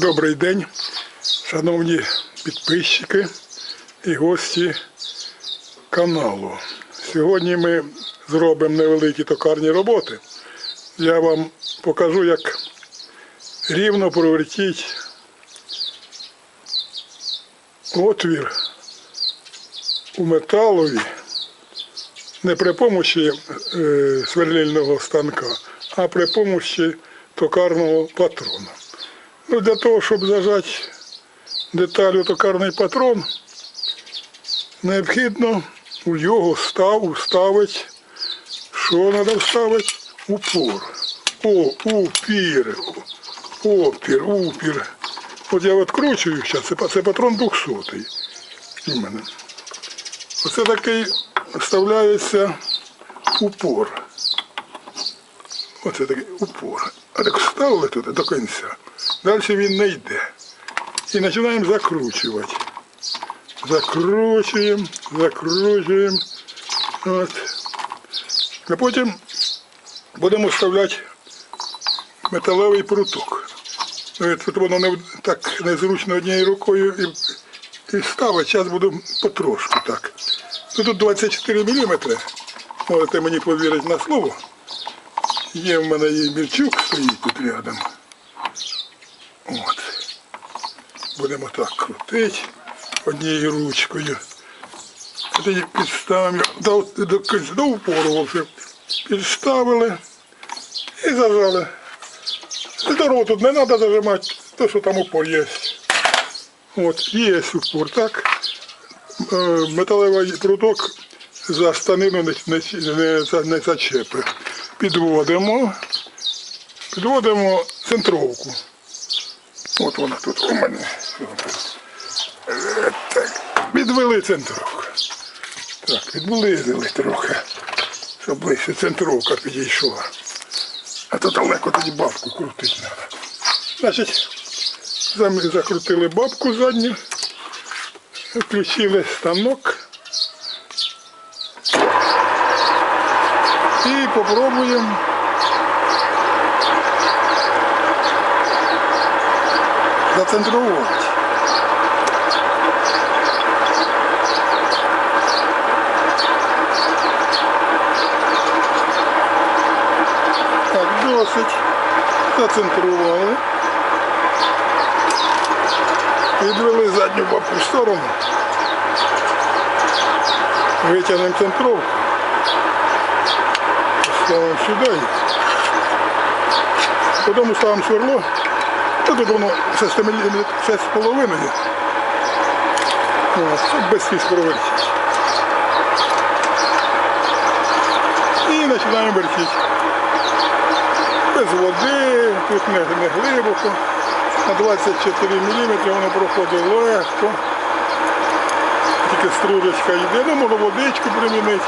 Добрий день, шановні підписчики і гості каналу. Сьогодні ми зробимо невеликі токарні роботи. Я вам покажу, як рівно провертіть отвір у металові не при помощі е, сверлильного станка, а при помощі токарного патрона. Ну, для того, щоб зажати деталь у токарний патрон, необхідно у його став вставити, що треба вставити? Упор. О, упір. Опір, упір. От я відкручую зараз, це патрон 200 у мене. Оце такий вставляється упор. Оце такий упор. А так вставили туди до кінця. Далі він не йде. І починаємо закручувати. Закручуємо, закручуємо. От. А потім будемо вставляти металевий пруток. Ну, Тут воно не так незручно однією рукою і, і ставити. Зараз буду потрошку так. Ну, тут 24 мм. Можете мені повірити на слово. Є в мене і мільчук стоїть тут рядом. От. Будемо так крутити однією ручкою. Тоді підставимо до, до, до. Підставили і зажали. Здорово, тут не треба зажимати, то що там упор є. От, є упор, так. Е, Металевий пруток за станину не, не, не, не зачепи. Підводимо, підводимо центровку. От вона тут у мене. Е, Так, підвели центровку. Так, підблизили трохи, щоб ближче центровка підійшла. А то далеко тоді бабку крутити треба. Значить, закрутили бабку задню, включили станок. І попробуємо зацентрувати. Так, досить. Зацентрували. Відвели задню бабку в сторону. Витягнемо центровку. Сюди. Потім ставимо сверло. Тут воно 6 мм, 6,5. От, щоб без кість провертити. І починаємо вертіти. Без води, тут не, глибоко. На 24 мм воно проходить легко. Тільки стружечка йде, ну можна водичку примінити.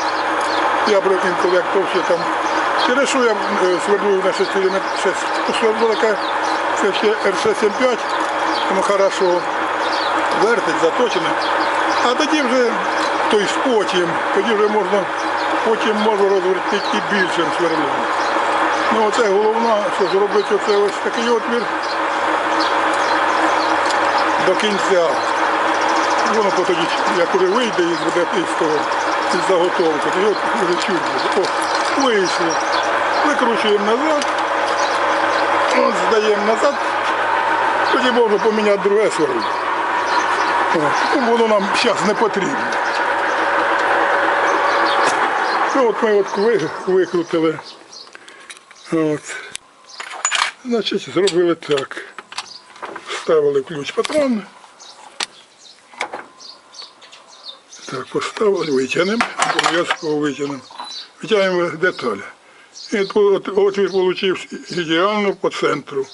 Я брав інколи як то ще там. Через що я е, свердлю на 6 мм, 6, свердло таке, це ще R675, воно хорошо вертить, заточене. А тоді вже той потім, тоді вже можна, потім можу розвертити і більшим сверлом. Ну оце головне, що зробити оце ось такий отвір до кінця. Воно тоді, як уже вийде і буде із того, із заготовки, тоді от вже буде. О, вийшло. Викручуємо назад, от, здаємо назад, тоді можна поміняти друге. О, ну, Воно нам зараз не потрібно. Ну, от ми от ви- викрутили. От. Значить, зробили так. Вставили ключ патрон. Так, поставили, витягнемо, обов'язково витягнемо. Витягнемо деталі. І от отвір вийшов ідеально по центру.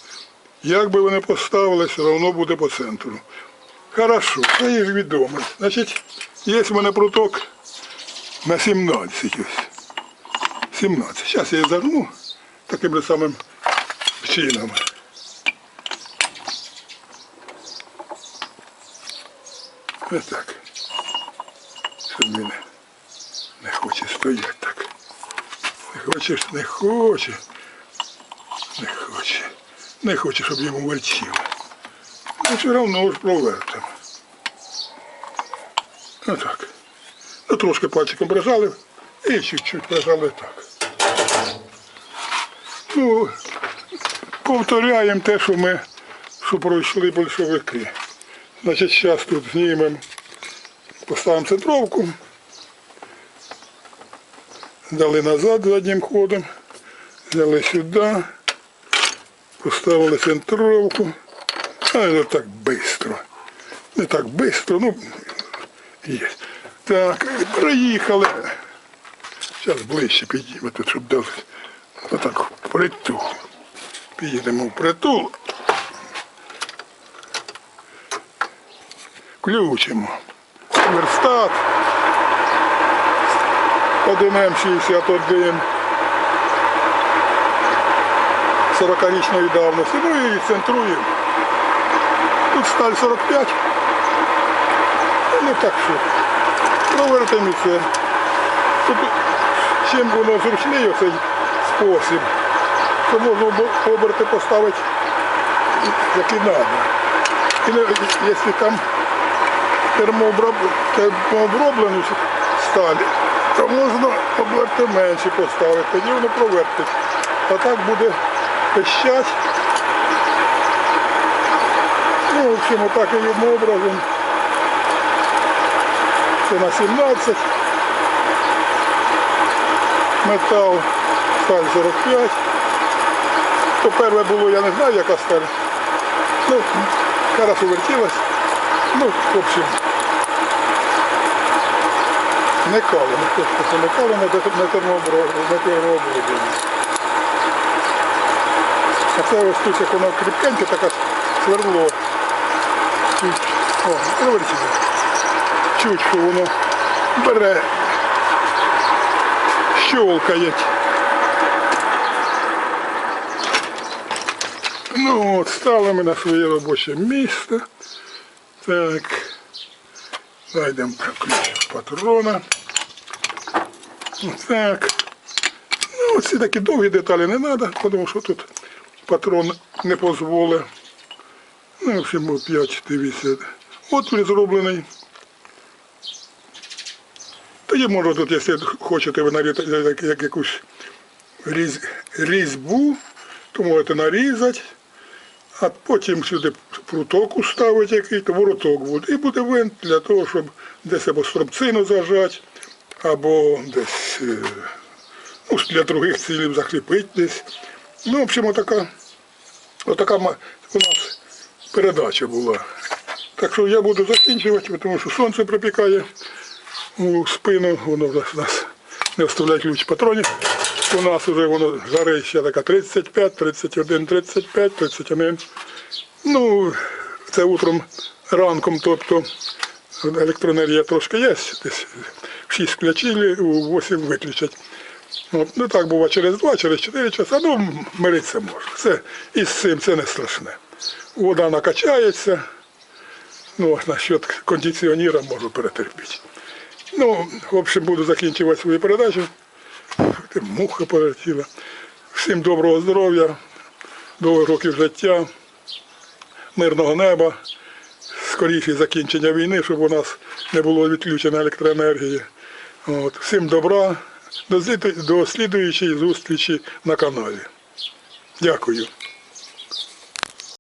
Як би ви не поставили, все одно буде по центру. Хорошо, це є відомо. Значить, є в мене пруток на 17 ось. 17. Зараз я загну таким же самим чином. Ось так. Він не хоче стояти так. Не хоче, не хоче. Не хоче. Не хоче, щоб йому вертіло. І все одно ж провертимо. Отак. Ну, трошки пальчиком прижали і чуть-чуть прижали так. Ну, повторяємо те, що ми що пройшли большевики. Значить, зараз тут знімемо, поставимо центровку, дали назад заднім ходом, взяли сюди, поставили центровку. А не так швидко. Не так швидко, ну, є. Так, приїхали. Зараз ближче підіймо тут, щоб дали. Отак, впритул. Підійдемо в притул. Включимо. Верстат. 1М61. 40-річної давності. Ну і центруємо. Тут сталь 45. Ну так що. Провертимо і це. Тут чим воно зручний оцей спосіб, то можна оберти поставити як і треба. Якщо там термооброблену сталь, то можна оберти менше поставити, тоді воно провертить. А так буде пищать. Ну, в общем, отак і образом. Це на 17. Метал сталь 45. То перше було, я не знаю, яка сталь. Ну, хорошо вертілась. Ну, в общем, не кало, не кало, не термооброблення. А це ось тут, як воно кріпкеньке, таке сверло. Чуть, о, чуть, що воно бере, щелкає. Ну от, стали ми на своє робоче місце. Так. Зайдемо ключ патрона. Так. Ну, ці такі довгі деталі не треба, тому що тут патрон не дозволить. Ну, в общем, 5 дивіться. Отвір зроблений. Тоді можна тут, якщо хочете ви нарізати як, як якусь різ, різьбу, то можете нарізати, а потім сюди пруток уставити який, то вороток буде. І буде винт для того, щоб десь або стропцину зажати, або десь е, ну, для других цілів закріпити десь. Ну, в общем, отака, отака у нас передача була. Так що я буду закінчувати, тому що сонце припікає у спину, воно в нас не вставляє ключ патронів. У нас вже воно жарить ще така 35, 31, 35, 31. Ну, це утром ранком, тобто електроенергія трошки є, десь в 6 включили, у 8 виключать. От, ну так буває через 2, через 4 часа, ну миритися можна. Це, і з цим це не страшне. Вода накачається, ну, насчет кондиціонера можу перетерпіти. Ну, в общем, буду закінчувати свою передачу. Муха полетіла. Всім доброго здоров'я, довгих років життя, мирного неба, скоріше закінчення війни, щоб у нас не було відключення електроенергії. От. Всім добра, до слідуючої зустрічі на каналі. Дякую.